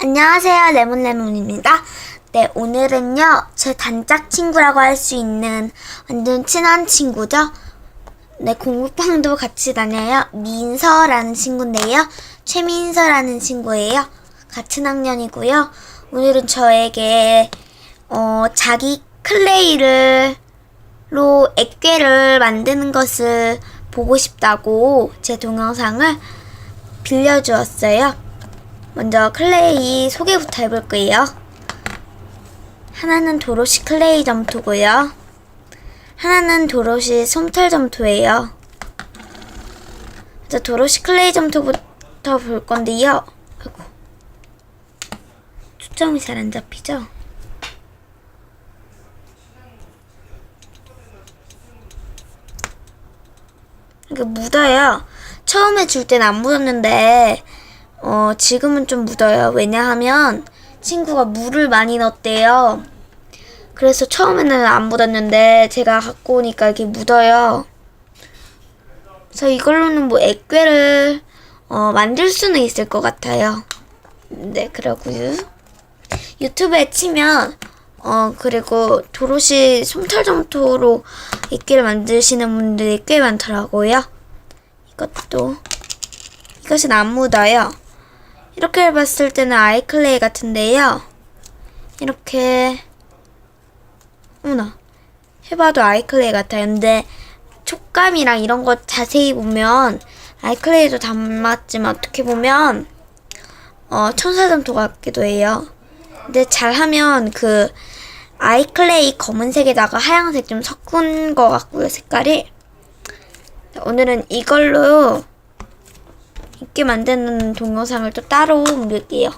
안녕하세요, 레몬레몬입니다. 네, 오늘은요, 제 단짝 친구라고 할 수 있는 완전 친한 친구죠. 네, 공부방도 같이 다녀요. 민서라는 친구인데요. 최민서라는 친구예요. 같은 학년이고요. 오늘은 저에게, 어, 자기 클레이를, 로 액괴를 만드는 것을 보고 싶다고 제 동영상을 빌려주었어요. 먼저 클레이 소개부터 해볼 거예요. 하나는 도로시 클레이 점토고요. 하나는 도로시 솜털 점토예요. 먼저 도로시 클레이 점토부터 볼 건데요. 아이고. 초점이 잘 안 잡히죠? 이게 묻어요. 처음에 줄 땐 안 묻었는데, 어, 지금은 좀 묻어요. 왜냐하면 친구가 물을 많이 넣었대요. 그래서 처음에는 안 묻었는데, 제가 갖고 오니까 이렇게 묻어요. 그래서 이걸로는 뭐 액괴를, 어, 만들 수는 있을 것 같아요. 네, 그러고요. 유튜브에 치면, 어, 그리고 도로시 솜털점토로 액괴를 만드시는 분들이 꽤 많더라고요. 이것도 이것은 안 묻어요. 이렇게 봤을 때는 아이클레이 같은데요. 이렇게 어머나 해봐도 아이클레이 같아요. 근데 촉감이랑 이런 거 자세히 보면 아이클레이도 닮았지만 어떻게 보면 어, 천사점토 같기도 해요. 근데 잘하면 그 아이클레이 검은색에다가 하얀색 좀 섞은 것 같고요, 색깔이. 오늘은 이걸로 있게 만드는 동영상을 또 따로 옮길게요.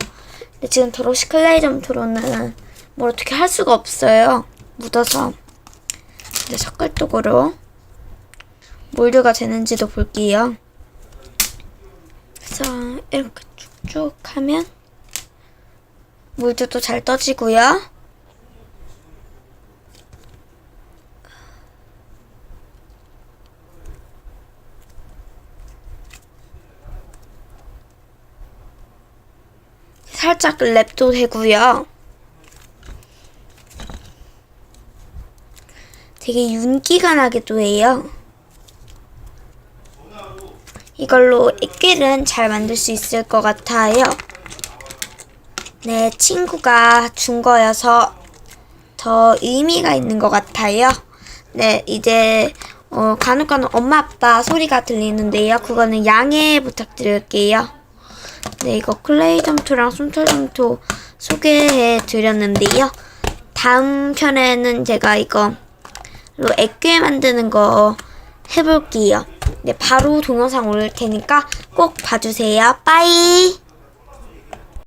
근데 지금 도로시 클레이 점토로는 뭘 어떻게 할 수가 없어요. 묻어서. 이제 젓갈독으로 몰드가 되는지도 볼게요. 그래서 이렇게 쭉쭉 하면 물도 잘 떠지고요. 살짝 랩도 되고요. 되게 윤기가 나기도 해요. 이걸로 액괴는 잘 만들 수 있을 것 같아요. 네, 친구가 준 거여서 더 의미가 있는 것 같아요. 네, 이제 어, 간혹 간혹 엄마 아빠 소리가 들리는데요. 그거는 양해 부탁드릴게요. 네, 이거 클레이 점토랑 솜털 점토 소개해 드렸는데요. 다음 편에는 제가 이거 로 액괴 만드는 거 해볼게요. 네, 바로 동영상 올릴 테니까 꼭 봐주세요. 빠이!